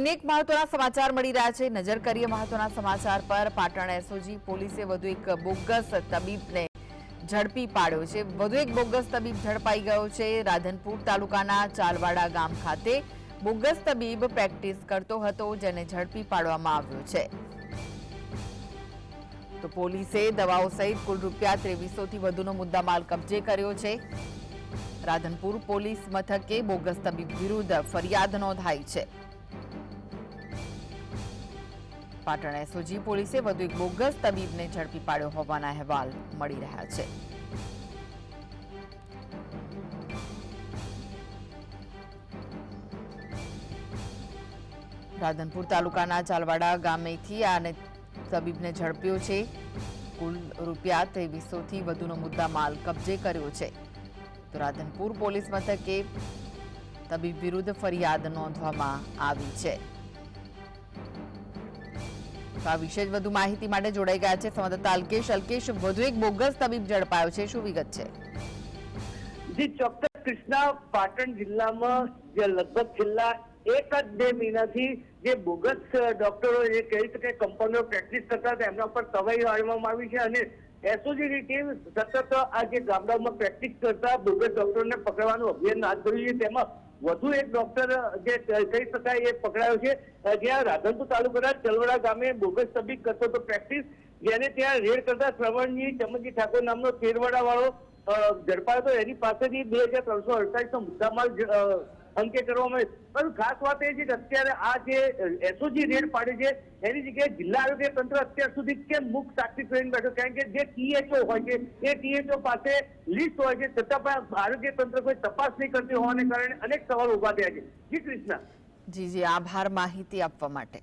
અનેક મહત્વના સમાચાર મળી રહ્યા છે. નજર કરીએ મહત્વના સમાચાર પર. પાટણ એસઓજી પોલીસે વધુ એક બોગસ તબીબને ઝડપી પાડ્યો છે. વધુ એક બોગસ તબીબ ઝડપાઈ ગયો છે. રાધનપુર તાલુકાના ચાલવાડા ગામ ખાતે બોગસ તબીબ પ્રેક્ટિસ કરતો હતો, જેને ઝડપી પાડવામાં આવ્યો છે. તો પોલીસે દવાઓ સહિત કુલ રૂપિયા ત્રેવીસોથી વધુનો મુદ્દામાલ કબજે કર્યો છે. રાધનપુર પોલીસ મથકે બોગસ તબીબ વિરુદ્ધ ફરિયાદ નોંધાઈ છે. પાટણ એસઓજી પોલીસે વધુ એક બોગસ તબીબને ઝડપી પાડ્યો હોવાના અહેવાલ મળી રહ્યા છે. રાધનપુર તાલુકાના ચાલવાડા ગામેથી આને તબીબને ઝડપ્યો છે. કુલ રૂપિયા ત્રેવીસોથી વધુનો મુદ્દા માલ કબજે કર્યો છે. તો રાધનપુર પોલીસ મથકે તબીબ વિરુદ્ધ ફરિયાદ નોંધવામાં આવી છે. આ વિશે વધુ માહિતી માટે જોડાઈ ગયા છે સંવાદદાતા અલ્કેશ. અલ્કેશ, વધુ એક બોગસ તબીબ ઝડપાયો છે. શું વિગત છે? જી, ચોક્કસ. કૃષ્ણા, પાટણ જિલ્લામાં જે લગભગ છેલ્લા એક જ બે મહિનાથી જે બોગસ ડોક્ટરો જે કહી શકે કંપનીઓ પ્રેક્ટિસ કરતા હતા, એમના પર તવાઈ વાળવામાં આવી છે અને એસઓજીની ટીમ સતત આ જે ગામડાઓમાં પ્રેક્ટિસ કરતા બોગસ ડોક્ટરોને પકડવાનું અભિયાન હાથ ધર્યું છે. તેમાં વધુ એક ડોક્ટર જે કહી શકાય, એ પકડાયો છે. જ્યાં રાધનપુર તાલુકાના ચલવડા ગામે બોગસ તબીબ કરતો હતો પ્રેક્ટિસ જેને ત્યાં રેડ કરતા શ્રવણજી ચમનજી ઠાકોર નામનો તેરવાડા વાળો ઝડપાયો તો એની પાસેથી બે હજાર ત્રણસો અડતાલીસ નો મુદ્દામાલ અંકે કરવામાં આવ્યો. પરંતુ ખાસ વાત એ છે કે અત્યારે આ જે એસઓજી રેડ પાડી છે, એની જગ્યાએ જિલ્લા આરોગ્ય તંત્ર અત્યાર સુધી કેમ મુખ સાક્ષી કરીને બેઠો? કારણ કે જે ટીએચઓ હોય છે, એ ટીએચઓ પાસે લિસ્ટ હોય છે, છતાં પણ આરોગ્ય તંત્ર કોઈ તપાસ નહીં કરતી હોવાને કારણે અનેક સવાલ ઊભા થયા છે. જી કૃષ્ણ. જી જી, આભાર માહિતી આપવા માટે.